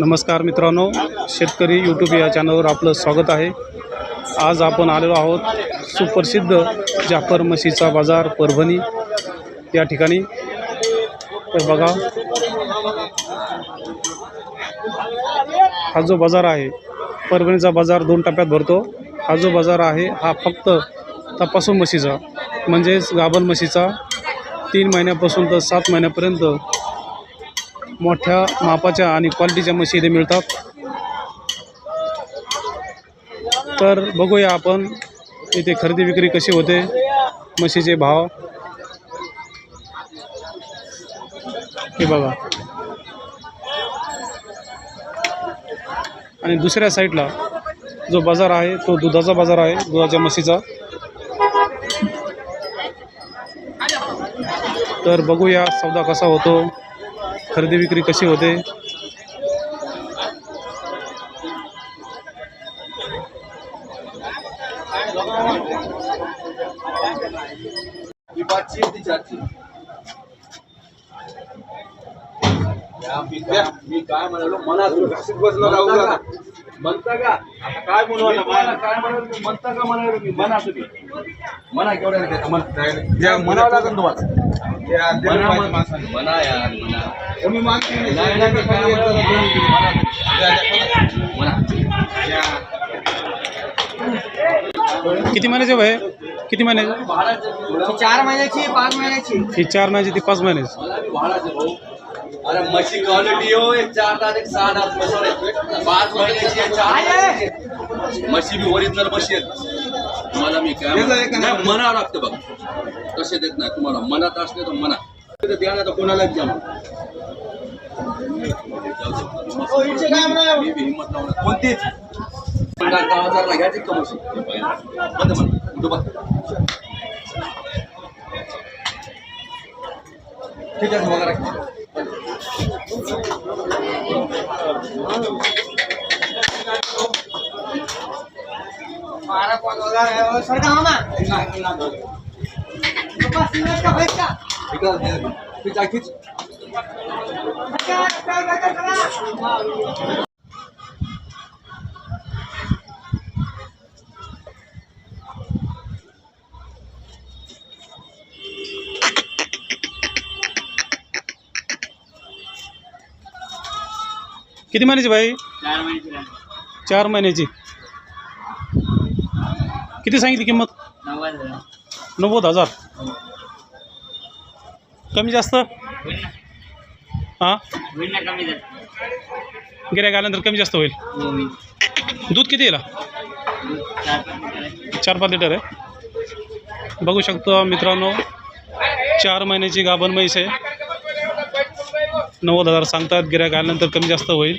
नमस्कार मित्रांनो शेतकरी यूट्यूब या चॅनलवर आपलं स्वागत आहे. आज आपण आलेलो आहोत सुप्रसिद्ध जाफर म्हशीचा बाजार परभणी या ठिकाणी. तर बघा हा जो बाजार आहे परभणीचा बाजार दोन टप्प्यात भरतो. हा जो बाजार आहे हा फक्त तपासून म्हशीचा म्हणजेच गाभण म्हशीचा तीन महिन्यापासून तर सात महिन्यापर्यंत मोठ्या मापाच्या आणि क्वालिटीच्या म्हशी इथे मिळतात. तर बघूया आपण इथे खरेदी विक्री कशी होते म्हशीचे भाव. हे बघा. आणि दुसऱ्या साईडला जो बाजार आहे तो दुधाचा बाजार आहे दुधाच्या म्हशीचा. तर बघूया सौदा कसा होतो. खरेदी विक्री कशी होते? ही मी काय मी काय म्हणालो मना बसला म्हणता का आता काय म्हणू आता मला काय म्हणालो तुम्ही म्हणता का म्हणालो मी म्हणा तुम्ही म्हणा केवढ्या म्हणावं लागेल तुम्हाला म्हणा यार म्हणा कमी मागते नाही नाही मी काय म्हणालो किती महिन्याचे वय किती महिन्याचे चार महिन्याची पाच महिन्याची ही चार महिन्याची ती पाच महिन्याची अरे मशी क्वालिटी हो एक चार दात एक सहा दात. पाच महिन्याची चार महिन्याची. बी ओरिजिनल म्हशी आहेत. तुम्हाला मी काय मना लागतं बघ तसे देत नाही? तुम्हाला मनात असले तर मना. तिथं द्या ना तर कोणाला द्या मग. मी बी हिंमत लावणार कोणतीच? दहा हजारला घ्यायची का म्हशी बंद. म्हण कुठं बघ. ठीक आहे मामा पप्पा सिंगल का खिच खिच किती महिन्याची बाई? चार महिन्याची चार महिन्याची. किती सांगितली किंमत? नव्वद नव्वद हजार. कमी जास्त? हां? होईल गिऱ्हाईक आल्यानंतर कमी जास्त होईल. दूध किती येईल? चार पाच लिटर. आहे. बघू शकतो मित्रांनो चार महिन्याची गाभण म्हैस आहे. नव्वद हजार सांगतात गिऱ्हाईक आल्यानंतर कमी जास्त होईल.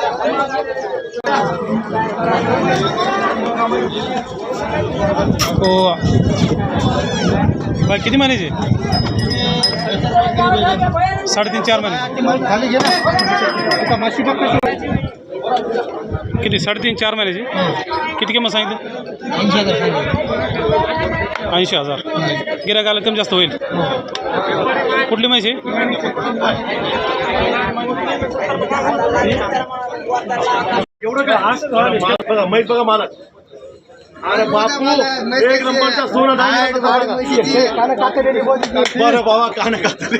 हो. किती महिन्याची साडेतीन चार महिने किती? साडेतीन चार महिन्याची किती किंमत सांगितली? ऐंशी हजार गिरायक आलं कमी जास्त होईल. कुठली म्हैशी बघा माहीत बघा मला अरे बापू एक नंबरचा सोनं बरं बाबा कान थांबा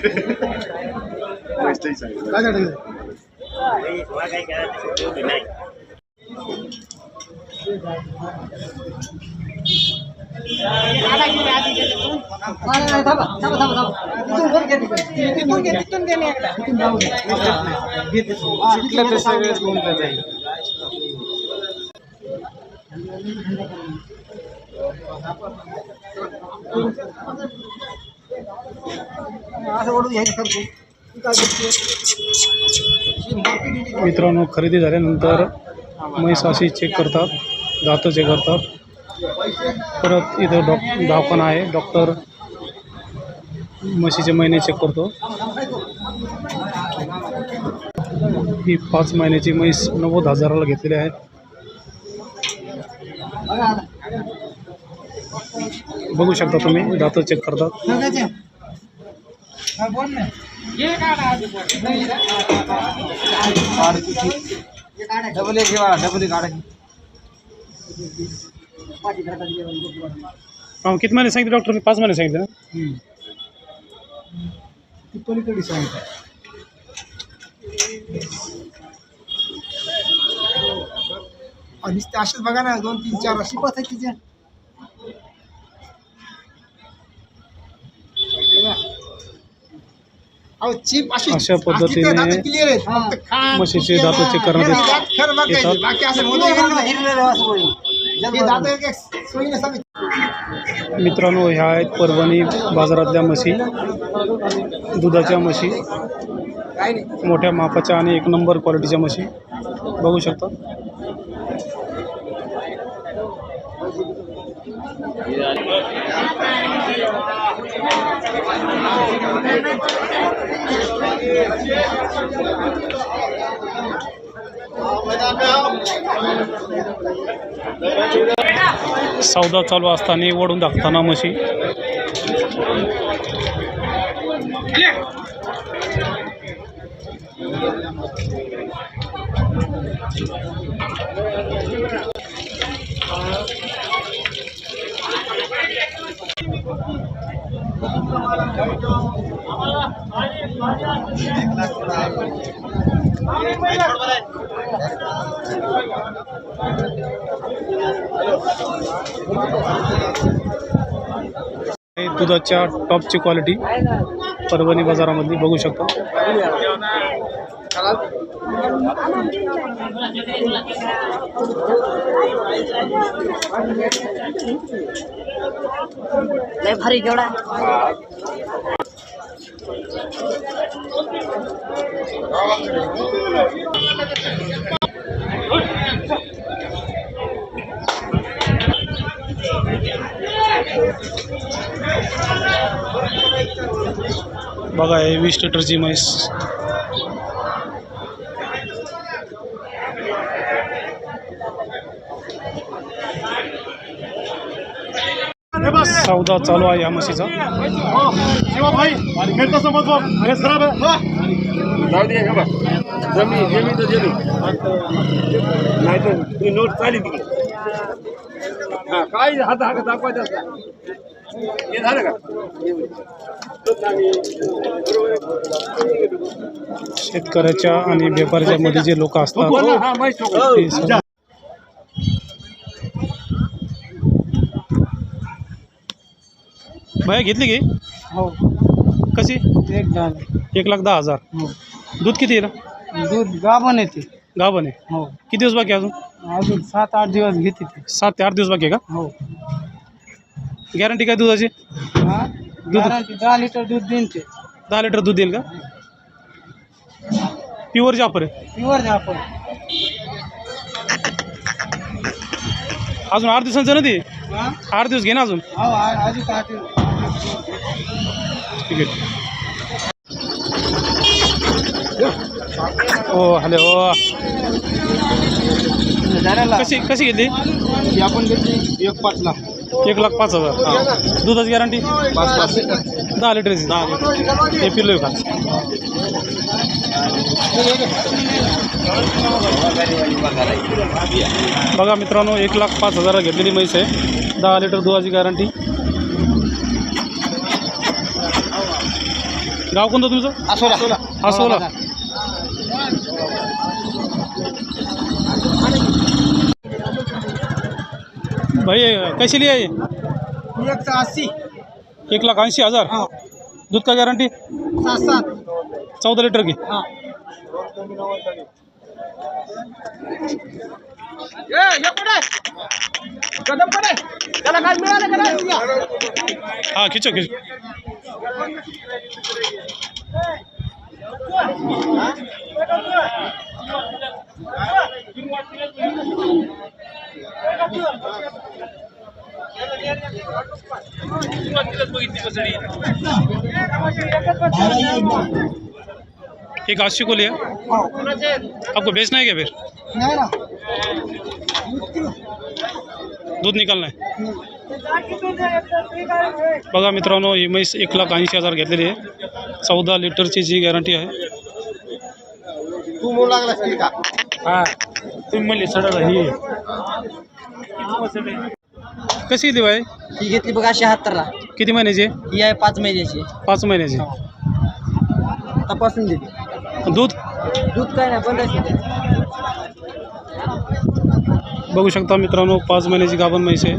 थांबा थांबा तिथून वर घे तिथून. तिथून घे तिथून घे ना एकदा. तिथून जाऊ दे. असं ओढून घ्यायचं सर तू. तू काय करतोय? ही मोठी दिली मित्रांनो खरेदी झाल्यानंतर म्हैस अशी चेक करतात दातं चेक करतात परत इथं डॉक दवाखाना आहे. डॉक्टर म्हशीचे महिने चेक करतो. ही पाच महिन्याची म्हैस नव्वद हजाराला घेतलेली आहे. बघू शकता तुम्ही दात चेक करतात. डबल एक डबल एक हा, किती महिने सांगितले डॉक्टर? पाच महिने सांगितले ना? ती पलीकडे सांगता. आणि ते असेच बघा ना दोन तीन चार अशी बस आहे तिच्या अहो चीप अशी अशा पद्धतीने क्लिअर आहेत फक्त खान, म्हशीचे दातं करण्यात दात खरं बघायचे. बाकी असं मोदी हे सांगितलं. मित्रांनो ह्या आहेत परभणी बाजारातल्या म्हशी दुधाच्या म्हशी मोठ्या मापाच्या आणि एक नंबर क्वालिटीच्या म्हशी. बघू शकता. सौदा चालू असताना वडून दाखताना म्हशी. दुधाच्या टॉपची क्वालिटी परभणी बाजारामधली बघू शकता. लय भारी केवढा बघा हे वीस लिटरची म्हैस. सौदा चालू आहे या म्हशीचा. भाई समज हे नाही तर नोट चाली तिकडे. हा काय हात हात दाखवायचा हे झालं का शेतकऱ्याच्या आणि व्यापाऱ्याच्या मध्ये जे लोक असतात भया घेतली की? हो. कशी? एक एक लाख दहा हज़ार. दूध किती ना? दूध गाभण येते गाभण आहे. हो. किती दिवस बाकी अजून? अजून सात आठ दिवस घेते सात ते आठ दिवस बाकी आहे हो. का गॅरंटी काय दुधाची? हा? दहा लिटर दूध देईन ते. दहा लिटर दूध देईल का? प्युअर जापर आहे. प्युअर आपण. अजून आठ दिवसांचं ना ते? हा? आठ दिवस घे ना अजून. हो आ- ठीक आहे. हो हॅलो. कशी कशी घेतली? आपण घेतली एक पाच लाख एक लाख पाच हजार. दुधाची गॅरंटी दहा लिटरची. दहा लिटर. हे पिल्लो का? बघा मित्रांनो एक लाख पाच हजार घेतलेली म्हैस आहे. दहा लिटर दुधाची गॅरंटी गाव कोणतं तुमचं? असोला आसोला. भाई कशी लिए एक सौ अस्सी। एक लाख ऐंशी हजार? हाँ। दूध का गारंटी सात सात चौदह लीटर की? हाँ। खिचो खिचो। पड़े कदम एक आशी को लिया। आपको बेचना है क्या फिर? दूध निकालना है। मित्रों मित्रांनो मैं एक लाख ऐसी हज़ार घेतलेली चौदह लीटर की जी गैरंटी है तू म्हणू लागला सडा ही कशी दिवा आहे ही घेतली बघा शहात्तरला. किती महिन्याची आहे? ही आहे पाच महिन्याची. पाच महिन्याची. तपासून दिली दूध? दूध काय नाही बंद बघू शकता मित्रांनो पाच महिन्याची गाभण म्हैस आहे.